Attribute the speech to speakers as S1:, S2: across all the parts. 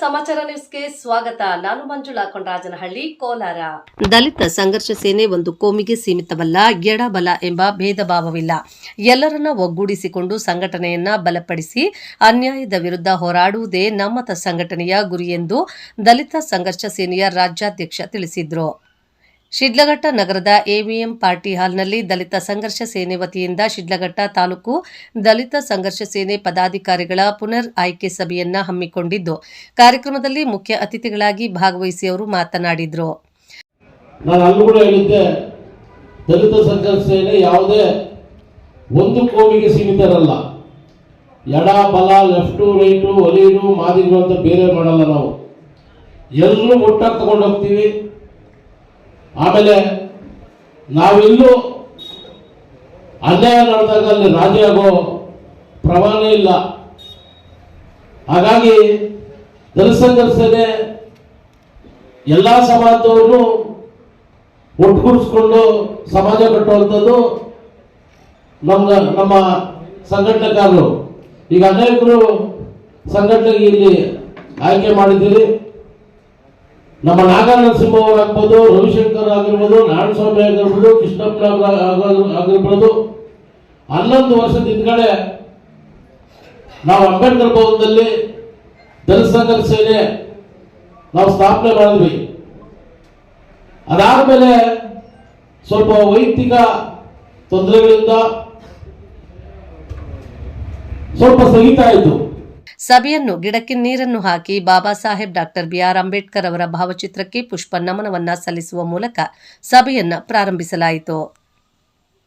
S1: ಸಮಾಚಾರ ನ್ಯೂಸ್ಗೆ ಸ್ವಾಗತ. ನಾನು ಮಂಜುಳಾ ಕೊಂಡರಾಜನಹಳ್ಳಿ, ಕೋಲಾರ. ದಲಿತ ಸಂಘರ್ಷ ಸೇನೆ ಒಂದು ಕೋಮಿಗೆ ಸೀಮಿತವಲ್ಲ, ಎಡಬಲ ಎಂಬ ಭೇದ ಭಾವವಿಲ್ಲ ಎಲ್ಲರನ್ನ ಒಗ್ಗೂಡಿಸಿಕೊಂಡು ಸಂಘಟನೆಯನ್ನ ಬಲಪಡಿಸಿ ಅನ್ಯಾಯದ ವಿರುದ್ಧ ಹೋರಾಡುವುದೇ ನಮ್ಮತ ಸಂಘಟನೆಯ ಗುರಿ ಎಂದು ದಲಿತ ಸಂಘರ್ಷ ಸೇನೆಯ ರಾಜ್ಯಾಧ್ಯಕ್ಷ ತಿಳಿಸಿದ್ರು. ಶಿಡ್ಲಘಟ್ಟ ನಗರದ ಎವಿಎಂ ಪಾರ್ಟಿ ಹಾಲ್ನಲ್ಲಿ ದಲಿತ ಸಂಘರ್ಷ ಸೇನೆ ವತಿಯಿಂದ ಶಿಡ್ಲಘಟ್ಟ ತಾಲೂಕು ದಲಿತ ಸಂಘರ್ಷ ಸೇನೆ ಪದಾಧಿಕಾರಿಗಳ ಪುನರ್ ಆಯ್ಕೆ ಸಭೆಯನ್ನ ಹಮ್ಮಿಕೊಂಡಿದ್ದು, ಕಾರ್ಯಕ್ರಮದಲ್ಲಿ ಮುಖ್ಯ ಅತಿಥಿಗಳಾಗಿ ಭಾಗವಹಿಸಿ ಅವರು ಮಾತನಾಡಿದರು.
S2: ದಲಿತ ಸಂಘರ್ಷ ಸೇನೆ ಯಾವುದೇ ಒಂದು ಕೋಮಿಗೆ ಸೀಮಿತರಲ್ಲ. ಎಡ, ಬಲ ಲೆಫ್ಟು ರೈಟು ಒಲೀಡು ಮಾದಿಗಳು ಅಂತ ಬೇರೆ ಮಾಡಲ್ಲ ನಾವು. ಎಲ್ಲರೂ ಒಟ್ಟಾಗಿ ತಗೊಂಡು ಹೋಗ್ತೀವಿ. ಆಮೇಲೆ ನಾವೆಲ್ಲೂ ಅನ್ಯಾಯ ನಡೆದಾಗ ಅಲ್ಲಿ ರಾಜಿಯಾಗೋ ಪ್ರಮಾಣ ಇಲ್ಲ. ಹಾಗಾಗಿ ದಲಿತ ಸಂಘರ್ಷ ಸೇನೆ ಎಲ್ಲ ಸಮಾಜದವ್ರನ್ನು ಒಟ್ಟುಗೂಡಿಸ್ಕೊಂಡು ಸಮಾಜ ಕಟ್ಟುವಂಥದ್ದು ನಮ್ಮ ನಮ್ಮ ಸಂಘಟನೆಕಾರರು. ಈಗ ಅನೇಕರು ಸಂಘಟನೆಗೆ ಇಲ್ಲಿ ಆಯ್ಕೆ ಮಾಡಿದ್ದೀರಿ. ನಮ್ಮ ನಾಗಾನಂದ ಸಿಂಹ ಅವರಾಗ್ಬೋದು ರವಿಶಂಕರ್ ಆಗಿರ್ಬೋದು, ನಾರಾಯಣಸ್ವಾಮಿ ಆಗಿರ್ಬೋದು ಕೃಷ್ಣಪ್ಪ ಆಗಿರ್ಬೋದು. ಹನ್ನೊಂದು ವರ್ಷದ ಹಿಂದ್ಗಡೆ ನಾವು ಅಂಬೇಡ್ಕರ್ ಭವನದಲ್ಲಿ ದಲಿತ ಸಂಘದ ಸೇನೆ ನಾವು ಸ್ಥಾಪನೆ ಮಾಡಿದ್ವಿ. ಅದಾದ್ಮೇಲೆ ಸ್ವಲ್ಪ ವೈಯಕ್ತಿಕ ತೊಂದರೆಗಳಿಂದ ಸ್ವಲ್ಪ ಸ್ಥಗಿತ ಆಯಿತು.
S1: ಸಭೆಯನ್ನು ಗಿಡಕ್ಕೆ ನೀರನ್ನು ಹಾಕಿ ಬಾಬಾ ಸಾಹೇಬ್ ಡಾಕ್ಟರ್ ಬಿಆರ್ ಅಂಬೇಡ್ಕರ್ ಅವರ ಭಾವಚಿತ್ರಕ್ಕೆ ಪುಷ್ಪ ನಮನವನ್ನ ಸಲ್ಲಿಸುವ ಮೂಲಕ ಸಭೆಯನ್ನ ಪ್ರಾರಂಭಿಸಲಾಯಿತು.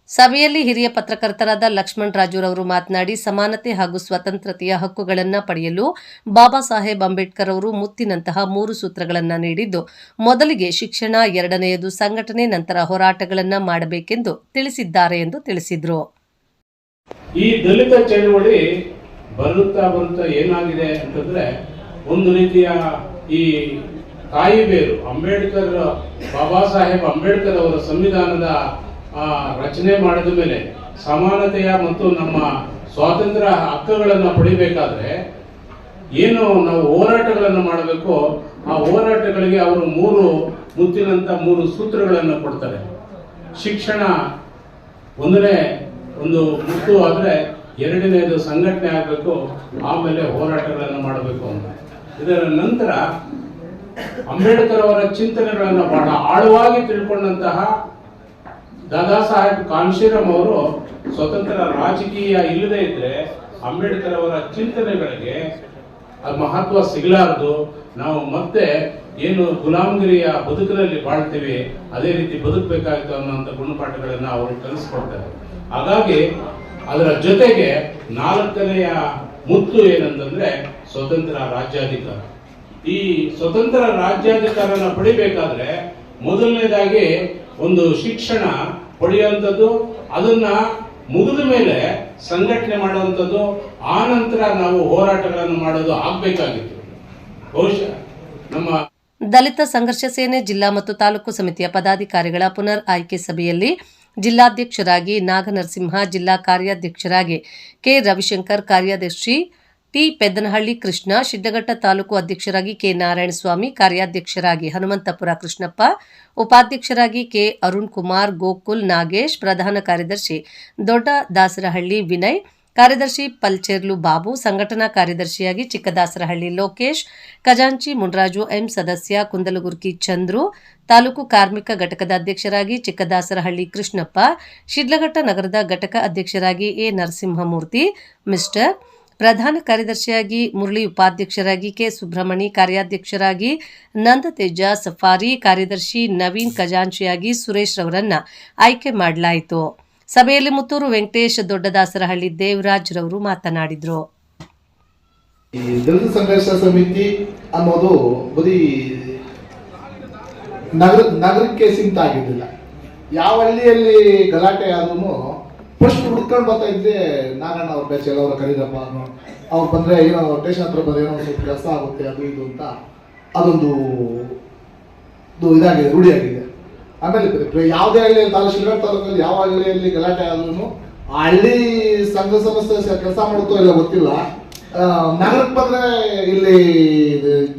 S1: ಸಭೆಯಲ್ಲಿ ಹಿರಿಯ ಪತ್ರಕರ್ತರಾದ ಲಕ್ಷ್ಮಣ್ ರಾಜುರವರು ಮಾತನಾಡಿ, ಸಮಾನತೆ ಹಾಗೂ ಸ್ವತಂತ್ರತೆಯ ಹಕ್ಕುಗಳನ್ನು ಪಡೆಯಲು ಬಾಬಾ ಸಾಹೇಬ್ ಅಂಬೇಡ್ಕರ್ ಅವರು ಮುತ್ತಿನಂತಹ ಮೂರು ಸೂತ್ರಗಳನ್ನು ನೀಡಿದ್ದು, ಮೊದಲಿಗೆ ಶಿಕ್ಷಣ, ಎರಡನೆಯದು ಸಂಘಟನೆ, ನಂತರ ಹೋರಾಟಗಳನ್ನು ಮಾಡಬೇಕೆಂದು ತಿಳಿಸಿದ್ದಾರೆ ಎಂದು ತಿಳಿಸಿದರು.
S3: ಈ ದಲಿತ ಚಳವಳಿ ಬರುತ್ತಾ ಬರುತ್ತಾ ಏನಾಗಿದೆ ಅಂತಂದ್ರೆ ಒಂದು ರೀತಿಯ ಈ ತಾಯಿ ಬೇರು, ಅಂಬೇಡ್ಕರ್, ಬಾಬಾ ಸಾಹೇಬ್ ಅಂಬೇಡ್ಕರ್ ಅವರ ಸಂವಿಧಾನದ ರಚನೆ ಮಾಡಿದ ಮೇಲೆ ಸಮಾನತೆಯ ಮತ್ತು ನಮ್ಮ ಸ್ವಾತಂತ್ರ್ಯ ಹಕ್ಕುಗಳನ್ನು ಪಡಿಬೇಕಾದ್ರೆ ಏನು ನಾವು ಹೋರಾಟಗಳನ್ನು ಮಾಡಬೇಕು ಆ ಹೋರಾಟಗಳಿಗೆ ಅವರು ಮೂರು ಮುತ್ತಿನಂತ ಮೂರು ಸೂತ್ರಗಳನ್ನು ಕೊಡ್ತಾರೆ. ಶಿಕ್ಷಣ ಒಂದನೇ ಒಂದು ಮುತ್ತು ಆದ್ರೆ ಎರಡನೇದು ಸಂಘಟನೆ ಆಗಬೇಕು, ಆಮೇಲೆ ಹೋರಾಟಗಳನ್ನು ಮಾಡಬೇಕು ಅಂತ. ಇದರ ನಂತರ ಅಂಬೇಡ್ಕರ್ ಅವರ ಚಿಂತನೆಗಳನ್ನು ಬಹಳ ಆಳವಾಗಿ ತಿಳ್ಕೊಂಡಂತಹ ದಾದಾ ಸಾಹೇಬ್ ಕಾನ್ಶೀರಾಮ್ ಅವರು ಸ್ವತಂತ್ರ ರಾಜಕೀಯ ಇಲ್ಲದೆ ಇದ್ರೆ ಅಂಬೇಡ್ಕರ್ ಅವರ ಚಿಂತನೆಗಳಿಗೆ ಅದು ಮಹತ್ವ ಸಿಗಲಾರದು. ನಾವು ಮತ್ತೆ ಏನು ಗುಲಾಮಗಿರಿಯ ಬದುಕಿನಲ್ಲಿ ಬಾಳ್ತೀವಿ, ಅದೇ ರೀತಿ ಬದುಕಬೇಕಾಗಿತ್ತು ಅನ್ನೋಂಥ ಗುಣಪಾಠಗಳನ್ನು ಅವರು ಕಲಿಸ್ಕೊಡ್ತಾರೆ. ಹಾಗಾಗಿ ಅದರ ಜೊತೆಗೆ ನಾಲ್ಕನೆಯ ಮುತ್ತು ಏನಂತಂದ್ರೆ ಸ್ವತಂತ್ರ ರಾಜ್ಯಾಧಿಕಾರ. ಈ ಸ್ವತಂತ್ರ ರಾಜ್ಯಾಧಿಕಾರನ ಪಡಿಬೇಕಾದ್ರೆ ಮೊದಲನೇದಾಗಿ ಒಂದು ಶಿಕ್ಷಣ ಪಡೆಯುವಂಥದ್ದು, ಅದನ್ನ ಮುಗಿದ ಮೇಲೆ ಸಂಘಟನೆ ಮಾಡುವಂಥದ್ದು ಆ ನಂತರ ನಾವು ಹೋರಾಟಗಳನ್ನು ಮಾಡೋದು ಆಗ್ಬೇಕಾಗಿತ್ತು. ಬಹುಶಃ ನಮ್ಮ
S1: ದಲಿತ ಸಂಘರ್ಷ ಸೇನೆ ಜಿಲ್ಲಾ ಮತ್ತು ತಾಲೂಕು ಸಮಿತಿಯ ಪದಾಧಿಕಾರಿಗಳ ಪುನರ್ ಆಯ್ಕೆ ಸಭೆಯಲ್ಲಿ ಜಿಲ್ಲಾಧ್ಯಕ್ಷರಾಗಿ ನಾಗನರಸಿಂಹ, ಜಿಲ್ಲಾ ಕಾರ್ಯಾಧ್ಯಕ್ಷರಾಗಿ ಕೆ. ರವಿಶಂಕರ್, ಕಾರ್ಯದರ್ಶಿ ಟಿ. ಪೆದ್ದನಹಳ್ಳಿ ಕೃಷ್ಣ, ಶಿಡ್ಡಘಟ್ಟ ತಾಲೂಕು ಅಧ್ಯಕ್ಷರಾಗಿ ಕೆ. ನಾರಾಯಣಸ್ವಾಮಿ, ಕಾರ್ಯಾಧ್ಯಕ್ಷರಾಗಿ ಹನುಮಂತಪುರ ಕೃಷ್ಣಪ್ಪ, ಉಪಾಧ್ಯಕ್ಷರಾಗಿ ಕೆ. ಅರುಣ್ ಕುಮಾರ್, ಗೋಕುಲ್ ನಾಗೇಶ್, ಪ್ರಧಾನ ಕಾರ್ಯದರ್ಶಿ ದೊಡ್ಡ ದಾಸರಹಳ್ಳಿ ವಿನಯ್ ಕಾರ್ಯದರ್ಶಿ ಪಲ್ಚೆರ್ಲು ಬಾಬು, ಸಂಘಟನಾ ಕಾರ್ಯದರ್ಶಿಯಾಗಿ ಚಿಕ್ಕದಾಸರಹಳ್ಳಿ ಲೋಕೇಶ್, ಖಜಾಂಚಿ ಮುನ್ರಾಜು ಎಂ ಸದಸ್ಯ ಕುಂದಲಗುರ್ಕಿ ಚಂದ್ರು, ತಾಲೂಕು ಕಾರ್ಮಿಕ ಘಟಕದ ಅಧ್ಯಕ್ಷರಾಗಿ ಚಿಕ್ಕದಾಸರಹಳ್ಳಿ ಕೃಷ್ಣಪ್ಪ, ಶಿಡ್ಲಘಟ್ಟ ನಗರದ ಘಟಕ ಅಧ್ಯಕ್ಷರಾಗಿ ಎ ನರಸಿಂಹಮೂರ್ತಿ, ಮಿಸ್ಟರ್ ಪ್ರಧಾನ ಕಾರ್ಯದರ್ಶಿಯಾಗಿ ಮುರಳಿ ಉಪಾಧ್ಯಕ್ಷರಾಗಿ ಕೆ ಸುಬ್ರಹ್ಮಣಿ, ಕಾರ್ಯಾಧ್ಯಕ್ಷರಾಗಿ ನಂದ ತೇಜ ಸಫಾರಿ, ಕಾರ್ಯದರ್ಶಿ ನವೀನ್ ಖಜಾಂಚಿಯಾಗಿ ಸುರೇಶ್ ರವರನ್ನ ಆಯ್ಕೆ ಮಾಡಲಾಯಿತು. ಸಭೆಯಲ್ಲಿ ಮುತ್ತೂರು ವೆಂಕಟೇಶ್ ದೊಡ್ಡದಾಸರಹಳ್ಳಿ ದೇವರಾಜ್ ರವರು ಮಾತನಾಡಿದರು.
S4: ಈ ದಲಿತ ಸಂಘರ್ಷ ಸಮಿತಿ ಅನ್ನೋದು ಬರೀ ನಗರ, ನಗರಕ್ಕೆ ಸೀಮಿತ ಆಗಿದ್ದಿಲ್ಲ ಯಾವ ಹಳ್ಳಿಯಲ್ಲಿ ಗಲಾಟೆ ಆದ್ರೂ ಫಸ್ಟ್ ಹುಡ್ಕೊಂಡು ಬರ್ತಾ ಇದ್ದೆ, ನಾಗಣ್ಣ ಅವ್ರ ಬ್ಯಾಚ್ ಎಲ್ಲ ಅವ್ರ ಕರೀರಪ್ಪ ಅನ್ನೋ, ಅವ್ರು ಬಂದ್ರೆ ಏನೋ ಸ್ಟೇಷನ್ ಹತ್ರ ಬಂದ್ರೆ ಏನೋ ಸ್ವಲ್ಪ ಕೆಲಸ ಆಗುತ್ತೆ, ಅದು ಇದು ಅಂತ ಅದೊಂದು, ಇದು ಇದಾಗಿದೆ, ರೂಢಿಯಾಗಿದೆ. ಆಮೇಲೆ ಯಾವುದೇ ಹಳ್ಳಿಯಲ್ಲಿ ತಾಲೂಕು ಶಿವಗಡ ತಾಲೂಕಲ್ಲಿ ಯಾವ ಹಳ್ಳಿಯಲ್ಲಿ ಗಲಾಟೆ ಆದ್ರೂ ಆ ಹಳ್ಳಿ ಸಂಘ ಸಂಸ್ಥೆ ಕೆಲಸ ಮಾಡುತ್ತೋ ಇಲ್ಲ ಗೊತ್ತಿಲ್ಲ. ನಗರಕ್ಕೆ ಬಂದ್ರೆ ಇಲ್ಲಿ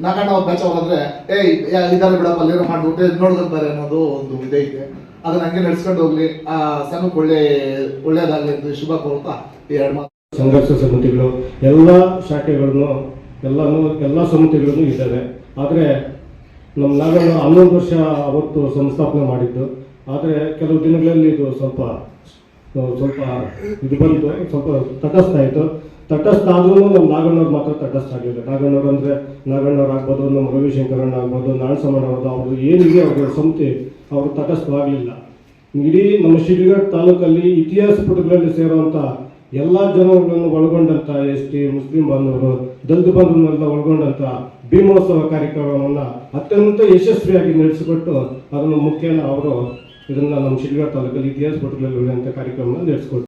S4: ನಾಗಣ್ಣ ಅವ್ರಂದ್ರೆ ಏಯ್, ಯಾ- ಇದಾರೆ ಬಿಡಪ್ಪ ಅಲ್ಲಿ ಮಾಡ್ಬಿಟ್ಟು, ಇದ್ ನೋಡ್ಕೊಂತಾರೆ ಅನ್ನೋದು ಒಂದು ಇದೇ ಇದೆ. ಅದನ್ನ ಹಂಗೆ ನಡ್ಸ್ಕೊಂಡು ಹೋಗ್ಲಿ. ಆ ಸಣ್ಣಕ್ಕೆ ಒಳ್ಳೆ, ಒಳ್ಳೇದಾಗ್ಲಿ ಅಂತ ಶುಭ ಕೋರ್ತಾ ಎರಡು ಮಾತು.
S5: ಸಂಘರ್ಷ ಸಮಿತಿಗಳು, ಎಲ್ಲ ಶಾಖೆಗಳನ್ನು, ಎಲ್ಲನೂ, ಎಲ್ಲ ಸಮಿತಿಗಳನ್ನು ಇದ್ದಾವೆ ಆದರೆ ನಮ್ಮ ನಾಗಣ್ಣ ಹನ್ನೊಂದು ವರ್ಷ ಅವತ್ತು ಸಂಸ್ಥಾಪನೆ ಮಾಡಿದ್ದು. ಆದರೆ ಕೆಲವು ದಿನಗಳಲ್ಲಿ ಇದು ಸ್ವಲ್ಪ ಸ್ವಲ್ಪ ಇದು ಬಂತು, ಸ್ವಲ್ಪ ತಟಸ್ಥ ಆಯಿತು. ತಟಸ್ಥ ಆದ್ರೂ ನಮ್ಮ ನಾಗಣ್ಣವ್ರು ಮಾತ್ರ ತಟಸ್ಥ ಆಗಲಿಲ್ಲ ನಾಗಣ್ಣವ್ರು ಅಂದರೆ ನಾಗಣ್ಣವ್ರು ಆಗ್ಬೋದು, ನಮ್ಮ ರವಿಶಂಕರಣ್ಣ ಆಗ್ಬೋದು ನಾರಾಯಣಸ್ವಾಮಣ್ಣ ಅವ್ರದ್ದು ಅವರು ಏನಿದೆ ಅವ್ರ ಸಮಿತಿ ಅವರು ತಟಸ್ಥವಾಗಲಿಲ್ಲ ಇಡೀ ನಮ್ಮ ಶಿಡ್ಲಘಟ್ಟ ತಾಲೂಕಲ್ಲಿ ಇತಿಹಾಸ ಪುಟಗಳಲ್ಲಿ ಸೇರುವಂಥ ಎಲ್ಲ ಜನಗಳನ್ನು ಒಳಗೊಂಡಂಥ ಎಸ್ ಟಿ, ಮುಸ್ಲಿಂ ಬಾಂಧವರು, ದಲಿತ ಬಾಂಧವರನ್ನೆಲ್ಲ ಒಳಗೊಂಡಂಥ ಭೀಮೋತ್ಸವ ಕಾರ್ಯಕ್ರಮವನ್ನು ಅತ್ಯಂತ ಯಶಸ್ವಿಯಾಗಿ ನಡೆಸಿಕೊಟ್ಟು ಅದನ್ನು ಮುಖ್ಯನ ಅವರು ಇದನ್ನ ನಮ್ಮ ಶಿಲ್ಗಾ ತಾಲೂಕಲ್ಲಿ ಇತಿಹಾಸ ಪುಟಗಳಲ್ಲಿ ಕಾರ್ಯಕ್ರಮವನ್ನು ನಡೆಸಿಕೊಟ್ಟು